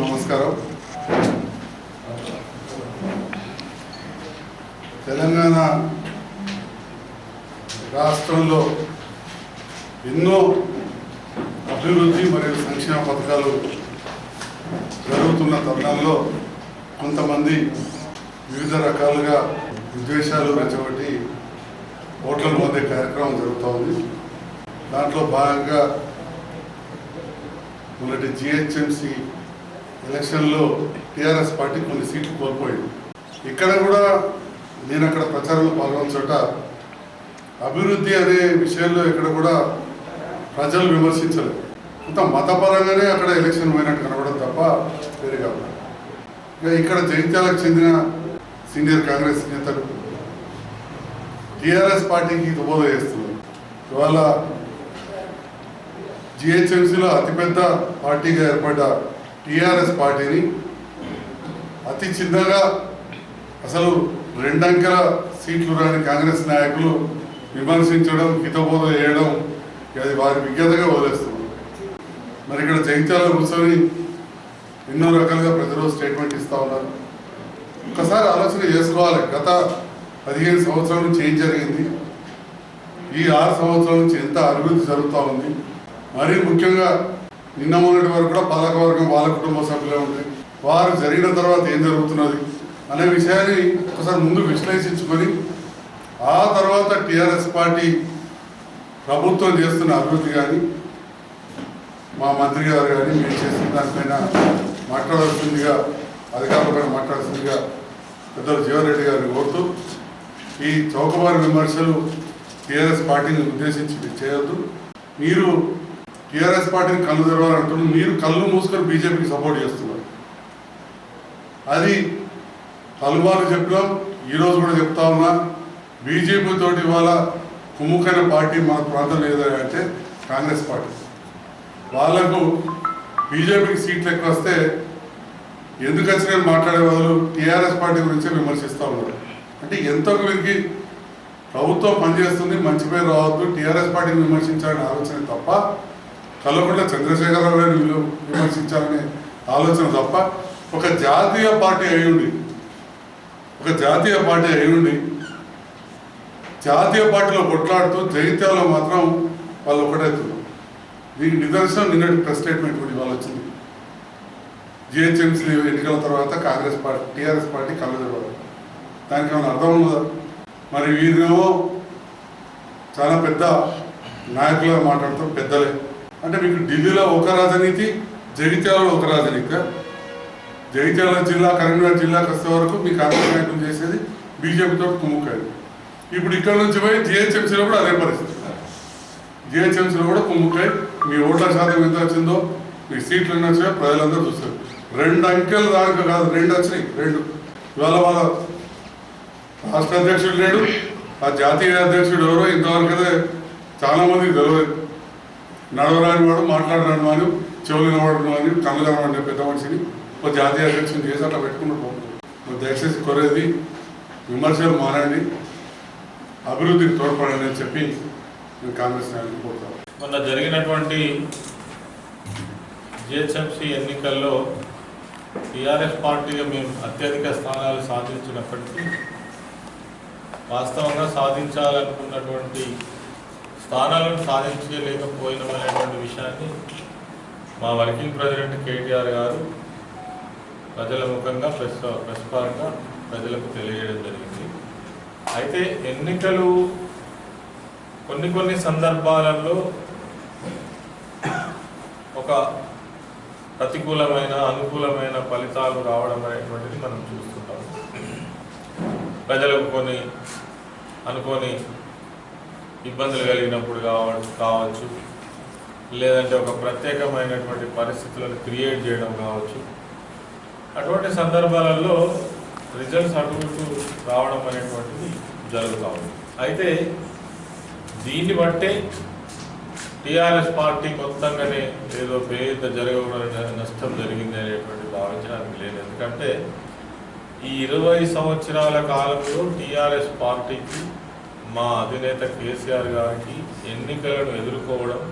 నమస్కారం. తెలంగాణ రాష్ట్రంలో ఎన్నో అభివృద్ధి మరియు సంక్షేమ పథకాలు జరుగుతున్న తరుణంలో కొంతమంది వివిధ రకాలుగా విద్వేషాలు రెచ్చగొట్టి ఓట్ల పొందే కార్యక్రమం జరుగుతూ ఉంది. దాంట్లో భాగంగా మొన్నటి జిహెచ్ఎంసి ఎలక్షన్లో టీఆర్ఎస్ పార్టీ కొన్ని సీట్లు కోల్పోయింది. ఇక్కడ కూడా నేను అక్కడ ప్రచారంలో పాల్గొన్న చోట అభివృద్ధి అనే విషయంలో ఇక్కడ కూడా ప్రజలు విమర్శించలేదు. కొంత మతపరంగానే అక్కడ ఎలక్షన్ పోయినట్టు కనబడదు తప్ప ఇక్కడ జగిత్యాలకు చెందిన సీనియర్ కాంగ్రెస్ నేతలు టీఆర్ఎస్ పార్టీకి దుబోధ చేస్తున్నారు. ఇవాళ జిహెచ్ఎంసీలో అతిపెద్ద పార్టీగా ఏర్పడ్డ టీఆర్ఎస్ పార్టీని అతి చిన్నగా అసలు రెండంకెల సీట్లు రాని కాంగ్రెస్ నాయకులు విమర్శించడం హితబోధ చేయడం అది వారి విజ్ఞతగా వదిలేస్తున్నారు. మరి ఇక్కడ జగిత్యాల కూర్చొని ఎన్నో రకాలుగా ప్రతిరోజు స్టేట్మెంట్ ఇస్తూ ఉన్నారు. ఒకసారి ఆలోచన చేసుకోవాలి. గత పదిహేను సంవత్సరాల నుంచి ఏం జరిగింది? ఈ ఆరు సంవత్సరాల నుంచి ఎంత అభివృద్ధి జరుగుతూ ఉంది? మరీ ముఖ్యంగా నిన్న మొన్నటి వరకు కూడా పాలక వర్గం వాళ్ళ కుటుంబ సభ్యులే ఉంటాయి వారు జరిగిన తర్వాత ఏం జరుగుతున్నది? అనే విషయాన్ని ఒకసారి ముందు విశ్లేషించుకొని ఆ తర్వాత టీఆర్ఎస్ పార్టీ ప్రభుత్వం చేస్తున్న అభివృద్ధి కానీ మా మంత్రి గారు కానీ మీరు చేస్తున్న దానిపైన మాట్లాడాల్సిందిగా అధికారులపైన మాట్లాడాల్సిందిగా పెద్దలు జీవన్రెడ్డి గారిని కోరుతూ ఈ చౌకబారి విమర్శలు టీఆర్ఎస్ పార్టీని ఉద్దేశించి చేయొద్దు. మీరు టీఆర్ఎస్ పార్టీని కళ్ళు తెరవాలంటున్నారు. మీరు కళ్ళు మూసుకొని బీజేపీకి సపోర్ట్ చేస్తున్నారు. అది పలుమార్లు చెప్పినాం. ఈరోజు కూడా చెప్తా ఉన్నా బీజేపీ తోటి ఇవాళ కుమ్ముకైన పార్టీ మన ప్రాంతంలో ఏదైనా కాంగ్రెస్ పార్టీ. వాళ్ళకు బీజేపీకి సీట్లు ఎక్కువ వస్తే ఎందుకు వచ్చినా మాట్లాడే వాళ్ళు టీఆర్ఎస్ పార్టీ గురించే విమర్శిస్తూ ఉన్నారు అంటే ఎంతో వీరికి ప్రభుత్వం పనిచేస్తుంది మంచి పేరు రావద్దు టీఆర్ఎస్ పార్టీని విమర్శించాలని ఆలోచన తప్ప కల్వకుంట్ల చంద్రశేఖరరావు గారిని విలు- విమర్శించాలనే ఆలోచన తప్ప ఒక జాతీయ పార్టీ అయ్యుండి ఒక జాతీయ పార్టీ అయ్యుండి జాతీయ పార్టీలో కొట్లాడుతూ జగిత్యాలలో మాత్రం వాళ్ళు ఒకటవుతున్నారు దీని నిదర్శనం నిన్నటి ప్రెస్ స్టేట్మెంట్ కూడా ఇవాళ వచ్చింది. జిహెచ్ఎంసీ ఎన్నికల తర్వాత కాంగ్రెస్ పార్టీ టీఆర్ఎస్ పార్టీ కలదెవ్వదు దానికి ఏమైనా అర్థం ఉందా? మరి వీరినేమో చాలా పెద్ద నాయకులుగా మాట్లాడతాం పెద్దలే. అంటే మీకు ఢిల్లీలో ఒక రాజనీతి జగిత్యాలలో ఒక రాజనీతి జగిత్యాల జిల్లా కరీంనగర్ జిల్లాకి వస్తే వరకు మీ కాంగ్రెస్ నాయకులు చేసేది బీజేపీతో కుమ్ముకాయలు ఇప్పుడు ఇక్కడ నుంచి పోయి జిహెచ్ఎంసీలో కూడా అదే పరిస్థితి. జిహెచ్ఎంసీలో కూడా కుమ్ముకాయ మీ ఓట్ల శాతం ఎంత వచ్చిందో మీ సీట్లు ఎన్ని వచ్చాయో ప్రజలందరూ చూస్తారు. రెండు అంకెలు దానికి కాదు రెండు వచ్చినాయి రెండు. ఇవాళ వాళ్ళ రాష్ట్ర అధ్యక్షుడు లేడు ఆ జాతీయ అధ్యక్షుడు ఎవరో ఇంతవరకు చాలామందికి చాలా తెలియదు. నడవరాని వాడు మాట్లాడరాని వాడు చెవులు వినవాడు అని కళ్ళు కనబడిన పెద్ద మనిషిని. ఒక జాతీయ అధ్యక్షుని చేసి అట్లా పెట్టుకుంటూ పోతుంది దయచేసి కొరేది విమర్శలు మానండి అభివృద్ధికి తోడ్పడండి అని చెప్పి నేను కాంగ్రెస్ నాయకులు కోరుతాను మొన్న జరిగినటువంటి జిహెచ్ఎంసీ ఎన్నికల్లో టీఆర్ఎస్ పార్టీగా మేము అత్యధిక స్థానాలు సాధించినప్పటికీ వాస్తవంగా సాధించాలనుకున్నటువంటి స్థానాలను సాధించలేకపోయినామనేటువంటి విషయాన్ని మా వర్కింగ్ ప్రెసిడెంట్ కేటీఆర్ గారు ప్రజల ముఖంగా ప్రెస్ ప్రెస్ పరంగా ప్రజలకు తెలియజేయడం జరిగింది. అయితే ఎన్నికలు కొన్ని కొన్ని సందర్భాలలో ఒక ప్రతికూలమైన అనుకూలమైన ఫలితాలు రావడం అనేటువంటిది మనం చూస్తుంటాం. ప్రజలకు కొన్ని అనుకోని ఇబ్బందులు కలిగినప్పుడు కావచ్చు కావచ్చు. లేదంటే ఒక ప్రత్యేకమైనటువంటి పరిస్థితులను క్రియేట్ చేయడం కావచ్చు. అటువంటి సందర్భాలలో రిజల్ట్స్ అటు రావడం అనేటువంటిది జరుగుతూ ఉంది. అయితే దీన్ని బట్టే టీఆర్ఎస్ పార్టీ మొత్తంగానే ఏదో పేద జరగకూడదు నష్టం జరిగింది అనేటువంటి భావించడానికి లేదు. ఎందుకంటే ఈ ఇరవై సంవత్సరాల కాలంలో టీఆర్ఎస్ పార్టీకి మా అధినేత కేసీఆర్ గారికి ఎన్నికలను ఎదుర్కోవడం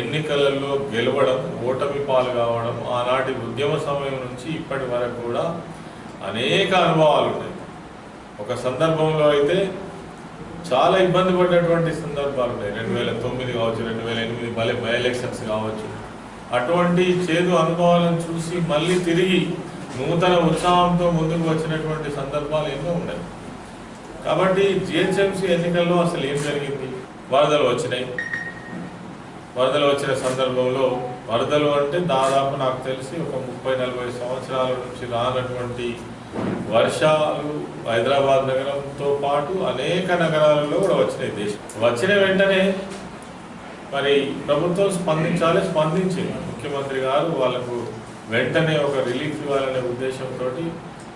ఎన్నికలలో గెలవడం ఓటమి పాలు కావడం ఆనాటి ఉద్యమ సమయం నుంచి ఇప్పటి వరకు కూడా అనేక అనుభవాలు ఉన్నాయి. ఒక సందర్భంలో అయితే చాలా ఇబ్బంది పడ్డటువంటి సందర్భాలు ఉన్నాయి. రెండు వేల తొమ్మిది కావచ్చు రెండు వేల ఎనిమిది మళ్ళీ బై ఎలక్షన్స్ కావచ్చు. అటువంటి చేదు అనుభవాలను చూసి మళ్ళీ తిరిగి నూతన ఉత్సాహంతో ముందుకు వచ్చినటువంటి సందర్భాలు ఎన్నో ఉన్నాయి. కాబట్టి జిహెచ్ఎంసీ ఎన్నికల్లో అసలు ఏం జరిగింది? వరదలు వచ్చినాయి. వరదలు వచ్చిన సందర్భంలో వరదలు అంటే దాదాపు నాకు తెలిసి ఒక ముప్పై నలభై సంవత్సరాల నుంచి రానటువంటి వర్షాలు హైదరాబాద్ నగరంతో పాటు అనేక నగరాలలో కూడా వచ్చినాయి దేశం. వచ్చిన వెంటనే మరి ప్రభుత్వం స్పందించాలి స్పందించింది. ముఖ్యమంత్రి గారు వాళ్ళకు వెంటనే ఒక రిలీఫ్ ఇవ్వాలనే ఉద్దేశంతో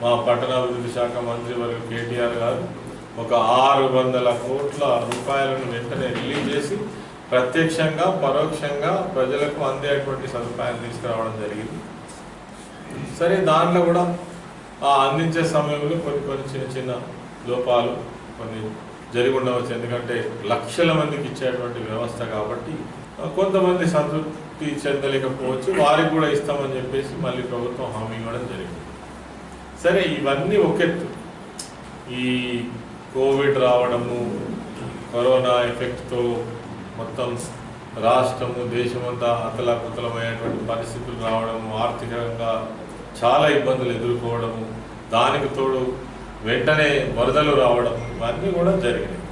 మా పట్టణాభివృద్ధి శాఖ మంత్రి వర్గ కేటీఆర్ గారు ఒక ఆరు వందల కోట్ల రూపాయలను వెంటనే రిలీజ్ చేసి ప్రత్యక్షంగా పరోక్షంగా ప్రజలకు అందేటువంటి సదుపాయాలు తీసుకురావడం జరిగింది. సరే దాంట్లో కూడా అందించే సమయంలో కొన్ని కొన్ని చిన్న చిన్న లోపాలు కొన్ని జరిగి ఉండవచ్చు. ఎందుకంటే లక్షల మందికి ఇచ్చేటువంటి వ్యవస్థ కాబట్టి కొంతమంది సంతృప్తి చెందలేకపోవచ్చు. వారికి కూడా ఇస్తామని చెప్పేసి మళ్ళీ ప్రభుత్వం హామీ ఇవ్వడం జరిగింది. సరే ఇవన్నీ ఒకెత్తు ఈ కోవిడ్ రావడము కరోనా ఎఫెక్ట్తో మొత్తం రాష్ట్రము దేశమంతా అతలాకుతలమైనటువంటి పరిస్థితులు రావడము ఆర్థికంగా చాలా ఇబ్బందులు ఎదుర్కోవడము దానికి తోడు వెంటనే వరదలు రావడం ఇవన్నీ కూడా జరిగినాయి.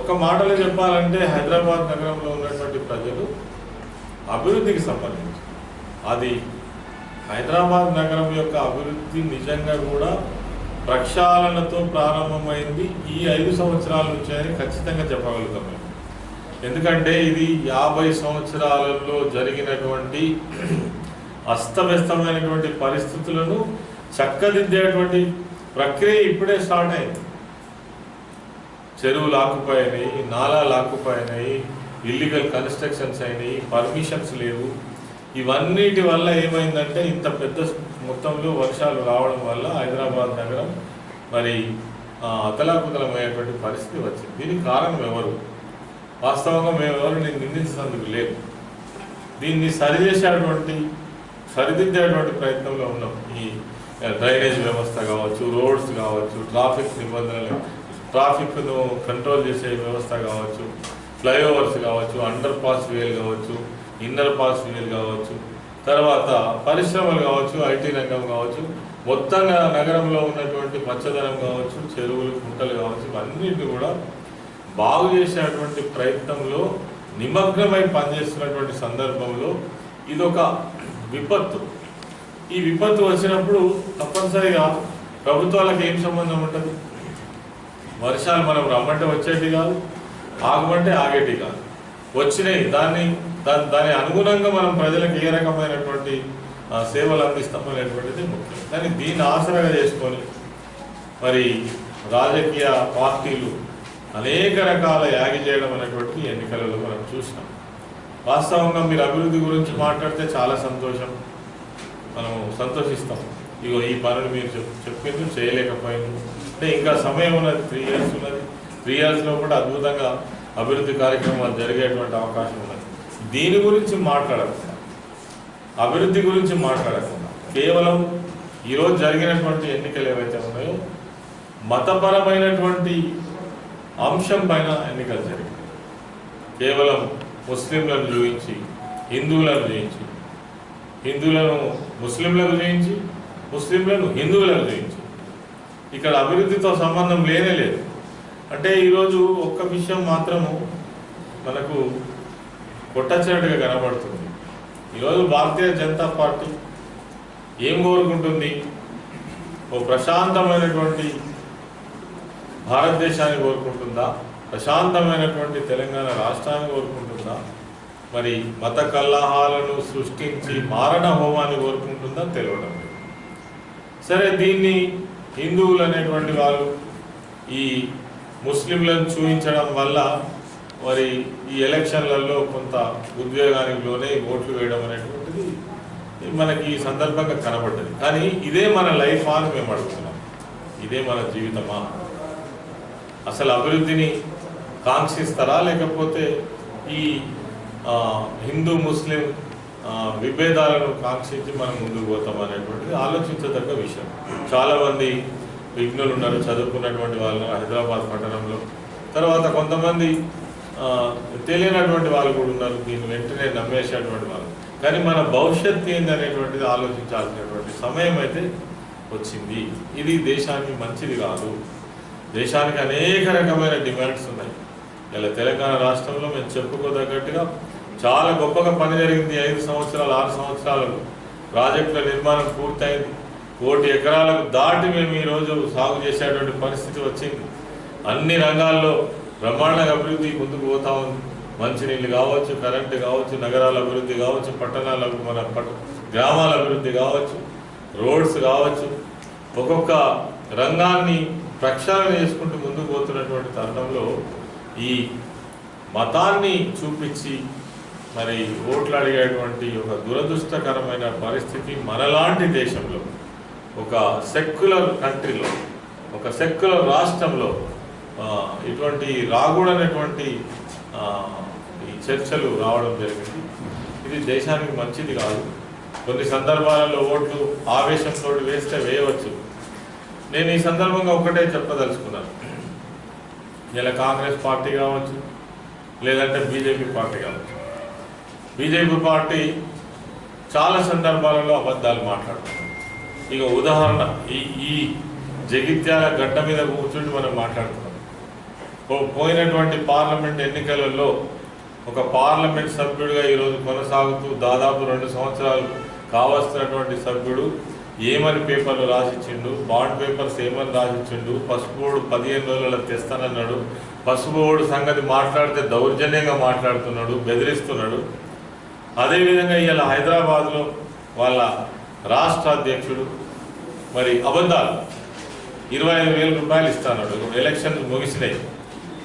ఒక మాటలో చెప్పాలంటే హైదరాబాద్ నగరంలో ఉన్నటువంటి ప్రజలు అభివృద్ధికి సంబంధించి అది హైదరాబాద్ నగరం యొక్క అభివృద్ధి నిజంగా కూడా ప్రక్షాళనతో ప్రారంభమైంది. ఈ ఐదు సంవత్సరాల నుంచి అని ఖచ్చితంగా చెప్పగలుగుతాం ఎందుకంటే ఇది యాభై సంవత్సరాలలో జరిగినటువంటి అస్తవ్యస్తమైనటువంటి పరిస్థితులను చక్కదిద్దేటువంటి ప్రక్రియ ఇప్పుడే స్టార్ట్ అయింది. చెరువులు ఆకుపోయినాయి నాలాలు ఆకుపోయినాయి ఇల్లీగల్ కన్స్ట్రక్షన్స్ అయినాయి పర్మిషన్స్ లేవు. ఇవన్నిటి వల్ల ఏమైందంటే ఇంత పెద్ద మొత్తంలో వర్షాలు రావడం వల్ల హైదరాబాద్ నగరం మరి అతలాకుతలమయ్యేటువంటి పరిస్థితి వచ్చింది. దీనికి కారణం ఎవరు? వాస్తవంగా మేము నేను నిందించినందుకు లేదు. దీన్ని సరిచేసేటువంటి సరిదిద్దేటువంటి ప్రయత్నంలో ఉన్నాం. ఈ డ్రైనేజ్ వ్యవస్థ కావచ్చు రోడ్స్ కావచ్చు ట్రాఫిక్ నిబంధనలు ట్రాఫిక్ను కంట్రోల్ చేసే వ్యవస్థ కావచ్చు ఫ్లైఓవర్స్ కావచ్చు అండర్ పాస్ వేలు కావచ్చు ఇన్నర్ పాస్ వేలు కావచ్చు తర్వాత పరిశ్రమలు కావచ్చు ఐటీ రంగం కావచ్చు మొత్తంగా నగరంలో ఉన్నటువంటి పచ్చదనం కావచ్చు చెరువులు కుంటలు కావచ్చు ఇవన్నిటిని కూడా బాగు చేసేటువంటి ప్రయత్నంలో నిమగ్నమై పనిచేస్తున్నటువంటి సందర్భంలో ఇదొక విపత్తు. ఈ విపత్తు వచ్చినప్పుడు తప్పనిసరిగా ప్రభుత్వాలకు ఏం సంబంధం ఉంటుంది? వర్షాలు మనం రమ్మంటే వచ్చేటి కాదు ఆగమంటే ఆగేటి కాదు. వచ్చినాయి దాన్ని దాని దాని అనుగుణంగా మనం ప్రజలకు ఏ రకమైనటువంటి సేవలు అందిస్తాం అనేటువంటిది ముఖ్యం. కానీ దీన్ని ఆసరాగా చేసుకొని మరి రాజకీయ పార్టీలు అనేక రకాల యాగి చేయడం అనేటువంటి ఎన్నికలలో మనం చూసినాం. వాస్తవంగా మీరు అభివృద్ధి గురించి మాట్లాడితే చాలా సంతోషం. మనము సంతోషిస్తాం. ఇగో ఈ పనులు మీరు చెప్ చెప్పింది చేయలేకపోయింది అంటే ఇంకా సమయం ఉన్నది త్రీ ఇయర్స్ ఉన్నది. త్రీ ఇయర్స్లో కూడా అద్భుతంగా అభివృద్ధి కార్యక్రమాలు జరిగేటువంటి అవకాశం ఉన్నది. దీని గురించి మాట్లాడకుండా అభివృద్ధి గురించి మాట్లాడకుండా కేవలం ఈరోజు జరిగినటువంటి ఎన్నికలు ఏవైతే ఉన్నాయో మతపరమైనటువంటి అంశం పైన ఎన్నికలు జరిగాయి కేవలం ముస్లింలను చూపించి హిందువులను చూపించి హిందువులను ముస్లింలకు చూపించి ముస్లింలను హిందువులకు జయించి. ఇక్కడ అభివృద్ధితో సంబంధం లేనే లేదు. అంటే ఈరోజు ఒక్క విషయం మాత్రము మనకు కొట్టచ్చినట్టుగా కనబడుతుంది. ఈరోజు భారతీయ జనతా పార్టీ ఏం కోరుకుంటుంది? ఓ ప్రశాంతమైనటువంటి భారతదేశాన్ని కోరుకుంటుందా? ప్రశాంతమైనటువంటి తెలంగాణ రాష్ట్రాన్ని కోరుకుంటుందా? మరి మత కల్లాహాలను సృష్టించి మారణ హోమాన్ని కోరుకుంటుందా తెలియడం లేదు. సరే దీన్ని హిందువులు అనేటువంటి వాళ్ళు ఈ ముస్లింలను చూపించడం వల్ల మరి ఈ ఎలక్షన్లలో కొంత ఉద్వేగానికి లోనే ఓట్లు వేయడం అనేటువంటిది మనకి ఈ సందర్భంగా కనబడ్డది. కానీ ఇదే మన లైఫ్ అని మేము అడుగుతున్నాం. ఇదే మన జీవితమా? అసలు అభివృద్ధిని కాంక్షిస్తారా లేకపోతే ఈ హిందూ ముస్లిం విభేదాలను కాంక్షించి మనం ముందుకు పోతాం అనేటువంటిది ఆలోచించదగ్గ విషయం. చాలామంది విఘ్నులు ఉన్నారు చదువుకున్నటువంటి వాళ్ళు హైదరాబాద్ పట్టణంలో. తర్వాత కొంతమంది తెలియనటువంటి వాళ్ళు కూడా ఉన్నారు దీన్ని వెంటనే నమ్మేసేటువంటి వాళ్ళు. కానీ మన భవిష్యత్తు ఏందనేటువంటిది ఆలోచించాల్సినటువంటి సమయం అయితే వచ్చింది. ఇది దేశానికి మంచిది కాదు. దేశానికి అనేక రకమైన డిమాండ్స్ ఉన్నాయి. ఇలా తెలంగాణ రాష్ట్రంలో మేము చెప్పుకోదగ్గట్టుగా చాలా గొప్పగా పని జరిగింది ఐదు సంవత్సరాలు ఆరు సంవత్సరాలు. ప్రాజెక్టుల నిర్మాణం పూర్తయింది. కోటి ఎకరాలకు దాటి మేము ఈరోజు సాగు చేసేటువంటి పరిస్థితి వచ్చింది. అన్ని రంగాల్లో బ్రహ్మాండంగా అభివృద్ధి ముందుకు పోతా ఉంది. మంచినీళ్ళు కావచ్చు కరెంటు కావచ్చు నగరాల అభివృద్ధి కావచ్చు పట్టణాల మన గ్రామాల అభివృద్ధి కావచ్చు రోడ్స్ కావచ్చు. ఒక్కొక్క రంగాన్ని ప్రక్షాళన చేసుకుంటూ ముందుకు పోతున్నటువంటి తరుణంలో ఈ మతాన్ని చూపించి మరి ఓట్లు అడిగేటువంటి ఒక దురదృష్టకరమైన పరిస్థితి మనలాంటి దేశంలో ఒక సెక్యులర్ కంట్రీలో ఒక సెక్యులర్ రాష్ట్రంలో ఇటువంటి రాకూడనటువంటి ఈ చర్చలు రావడం జరిగింది. ఇది దేశానికి మంచిది కాదు. కొన్ని సందర్భాలలో ఓట్లు ఆవేశంతో వేస్తే వేయవచ్చు. నేను ఈ సందర్భంగా ఒకటే చెప్పదలుచుకున్నాను. ఇలా కాంగ్రెస్ పార్టీ కావచ్చు లేదంటే బీజేపీ పార్టీ కావచ్చు. బీజేపీ పార్టీ చాలా సందర్భాలలో అబద్ధాలు మాట్లాడుతుంది. ఇక ఉదాహరణ ఈ ఈ జగిత్యాల గడ్డ మీద కూర్చుండి మనం మాట్లాడుతున్నాం. పోయినటువంటి పార్లమెంట్ ఎన్నికలలో ఒక పార్లమెంట్ సభ్యుడిగా ఈరోజు కొనసాగుతూ దాదాపు రెండు సంవత్సరాలు కావాల్సినటువంటి సభ్యుడు ఏమని పేపర్లు రాసిచ్చిండు? బాండ్ పేపర్స్ ఏమని రాసిచ్చిండు? పసుపు బోర్డు పదిహేను రోజులలో తెస్తానన్నాడు. పసుపు బోర్డు సంగతి మాట్లాడితే దౌర్జన్యంగా మాట్లాడుతున్నాడు బెదిరిస్తున్నాడు. అదేవిధంగా ఇవాళ హైదరాబాద్లో వాళ్ళ రాష్ట్ర అధ్యక్షుడు మరి అబద్ధాలు ఇరవై ఐదు వేల రూపాయలు ఇస్తాడు ఎలక్షన్ ముగిసినాయి.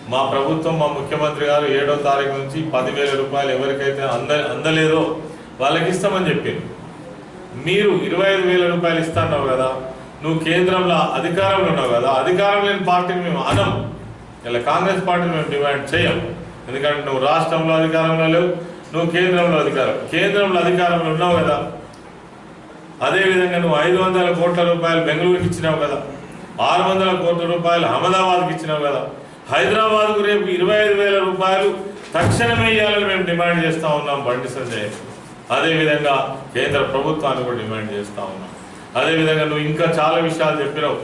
మా ప్రభుత్వం మా ముఖ్యమంత్రి గారు ఏడో తారీఖు నుంచి పదివేల రూపాయలు ఎవరికైతే అంద అందలేదో వాళ్ళకి ఇస్తామని చెప్పింది మీరు ఇరవై ఐదు వేల రూపాయలు ఇస్తాన్నావు కదా. నువ్వు కేంద్రంలో అధికారంలో ఉన్నావు కదా. అధికారం లేని పార్టీని మేము అనం ఇలా కాంగ్రెస్ పార్టీని మేము డిమాండ్ చేయం. ఎందుకంటే నువ్వు రాష్ట్రంలో అధికారంలో లేవు నువ్వు కేంద్రంలో అధికారం. కేంద్రంలో అధికారంలో ఉన్నావు కదా. అదేవిధంగా నువ్వు ఐదు వందల కోట్ల రూపాయలు బెంగళూరుకి ఇచ్చినావు కదా. ఆరు వందల కోట్ల రూపాయలు అహ్మదాబాద్కి ఇచ్చినావు కదా. హైదరాబాద్కు రేపు ఇరవై ఐదు వేల రూపాయలు తక్షణమే ఇవ్వాలని మేము డిమాండ్ చేస్తూ ఉన్నాం బండి సంజయ్. అదేవిధంగా కేంద్ర ప్రభుత్వాన్ని కూడా డిమాండ్ చేస్తా ఉన్నాం. అదేవిధంగా నువ్వు ఇంకా చాలా విషయాలు చెప్పినావు.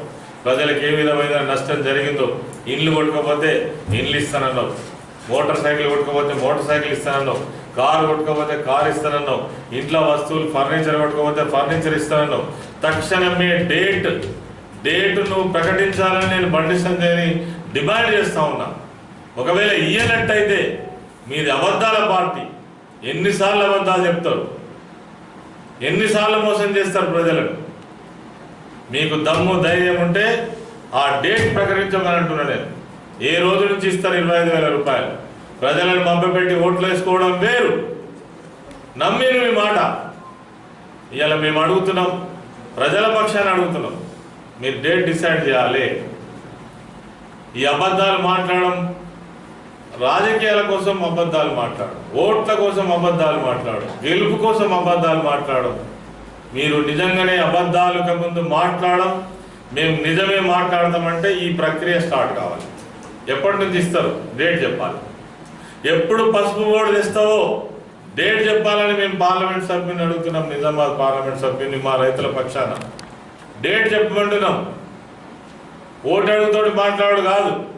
ప్రజలకు ఏ విధమైన నష్టం జరిగిందో ఇండ్లు కొట్టుకోపోతే ఇండ్లు ఇస్తానన్నావు. మోటార్ సైకిల్ కొట్టుకోపోతే మోటార్ సైకిల్ ఇస్తానన్నావు. కారు కొట్టుకోపోతే కారు ఇస్తానన్నావు. ఇంట్లో వస్తువులు ఫర్నిచర్ కొట్టుకోపోతే ఫర్నిచర్ ఇస్తానన్నావు. తక్షణమే డేట్ డేట్ నువ్వు ప్రకటించాలని నేను బండి సంజయ్ని డిమాండ్ చేస్తా ఉన్నా. ఒకవేళ ఇయ్యనట్టయితే మీది అబద్ధాల పార్టీ. ఎన్నిసార్లు అబద్ధాలు చెప్తారు? ఎన్నిసార్లు మోసం చేస్తారు ప్రజలకు మీకు దమ్ము ధైర్యం ఉంటే ఆ డేట్ ప్రకటించమని అంటున్నా నేను. ఏ రోజు నుంచి ఇస్తారు ఇరవై ఐదు వేల రూపాయలు? ప్రజలను పంపబెట్టి ఓట్లు వేసుకోవడం వేరు. నమ్మిన మీ మాట. ఇవాళ మేము అడుగుతున్నాం ప్రజల పక్షాన్ని అడుగుతున్నాం. మీరు డేట్ డిసైడ్ చేయాలి. ఈ అబద్ధాలు మాట్లాడడం రాజకీయాల కోసం అబద్ధాలు మాట్లాడు. ఓట్ల కోసం అబద్ధాలు మాట్లాడు. గెలుపు కోసం అబద్ధాలు మాట్లాడడం మీరు నిజంగానే అబద్ధాలకు ముందు మాట్లాడడం మేము నిజమే మాట్లాడతామంటే ఈ ప్రక్రియ స్టార్ట్ కావాలి. ఎప్పటి నుంచి ఇస్తారు? డేట్ చెప్పాలి. ఎప్పుడు పసుపు ఓటు తెస్తావో? డేట్ చెప్పాలని మేము పార్లమెంట్ సభ్యుని అడుగుతున్నాం. నిజామాబాద్ పార్లమెంట్ సభ్యుని మా రైతుల పక్షాన. డేట్ చెప్పమంటున్నాం. ఓటు అడుగుతోటి మాట్లాడు కాదు.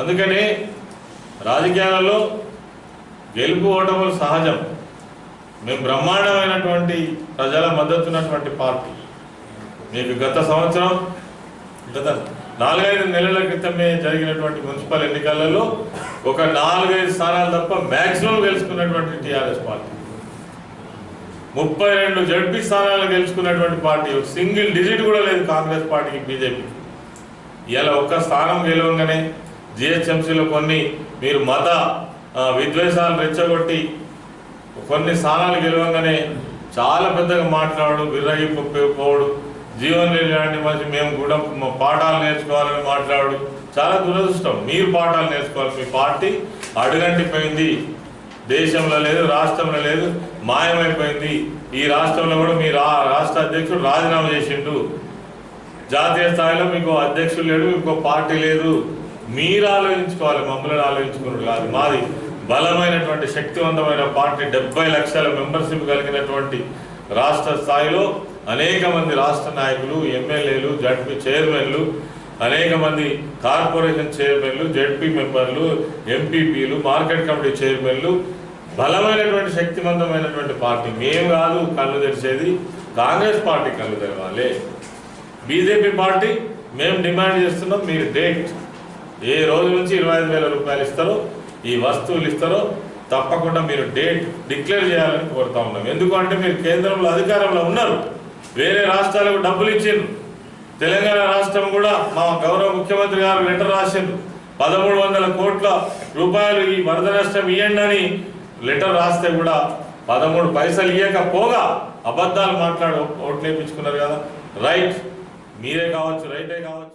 అందుకనే రాజకీయాలలో గెలుపు ఓటములు సహజం. మేము బ్రహ్మాండమైనటువంటి ప్రజల మద్దతు ఉన్నటువంటి పార్టీ. మీకు గత సంవత్సరం గత నాలుగైదు నెలల క్రితమే జరిగినటువంటి మున్సిపల్ ఎన్నికలలో ఒక నాలుగైదు స్థానాలు తప్ప మ్యాక్సిమం గెలుచుకున్నటువంటి టీఆర్ఎస్ పార్టీ. ముప్పై రెండు జడ్పీ స్థానాలు గెలుచుకున్నటువంటి పార్టీ సింగిల్ డిజిట్ కూడా లేదు కాంగ్రెస్ పార్టీకి బీజేపీ ఇలా ఒక్క స్థానం గెలవంగానే జిహెచ్ఎంసీలో కొన్ని మీరు మత విద్వేషాలు రెచ్చగొట్టి కొన్ని స్థానాలు గెలవంగానే చాలా పెద్దగా మాట్లాడు విర్రగిపోడు జీవన్ రెడ్డి లాంటి మేము కూడా పాఠాలు నేర్చుకోవాలని మాట్లాడు. చాలా దురదృష్టం. మీరు పాఠాలు నేర్చుకోవాలి. మీ పార్టీ అడుగంటిపోయింది. దేశంలో లేదు రాష్ట్రంలో లేదు మాయమైపోయింది. ఈ రాష్ట్రంలో కూడా మీ రా రాష్ట్ర అధ్యక్షుడు రాజీనామా చేసిండు. జాతీయ స్థాయిలో మీకు అధ్యక్షుడు లేడు మీకు పార్టీ లేదు. మీరు ఆలోచించుకోవాలి మమ్మల్ని ఆలోచించుకున్నాడు కాదు. మాది బలమైనటువంటి శక్తివంతమైన పార్టీ డెబ్బై లక్షల మెంబర్షిప్ కలిగినటువంటి రాష్ట్ర స్థాయిలో అనేక మంది రాష్ట్ర నాయకులు ఎమ్మెల్యేలు జడ్పీ చైర్మన్లు అనేక మంది కార్పొరేషన్ చైర్మన్లు జడ్పీ మెంబర్లు ఎంపీపీలు మార్కెట్ కమిటీ చైర్మన్లు బలమైనటువంటి శక్తివంతమైనటువంటి పార్టీ. మేము కాదు కళ్ళు తెరిచేది కాంగ్రెస్ పార్టీ కళ్ళు తెరవాలి. బీజేపీ పార్టీ మేము డిమాండ్ చేస్తున్నాం మీరు డేట్ ఏ రోజు నుంచి ఇరవై ఐదు వేల రూపాయలు ఇస్తారో ఈ వస్తువులు ఇస్తారో తప్పకుండా మీరు డేట్ డిక్లేర్ చేయాలని కోరుతా ఉన్నాం. ఎందుకంటే మీరు కేంద్రంలో అధికారంలో ఉన్నారు. వేరే రాష్ట్రాలకు డబ్బులు ఇచ్చిండ్రు. తెలంగాణ రాష్ట్రం కూడా మా గౌరవ ముఖ్యమంత్రి గారు లెటర్ రాసిండ్రు. పదమూడు వందల కోట్ల రూపాయలు ఈ వరద నష్టం ఇవ్వండి అని లెటర్ రాస్తే కూడా పదమూడు పైసలు ఇవ్వకపోగా అబద్ధాలు మాట్లాడి ఓట్లేపించుకున్నారు కదా. రైట్. మీరే కావచ్చు రైటే కావచ్చు.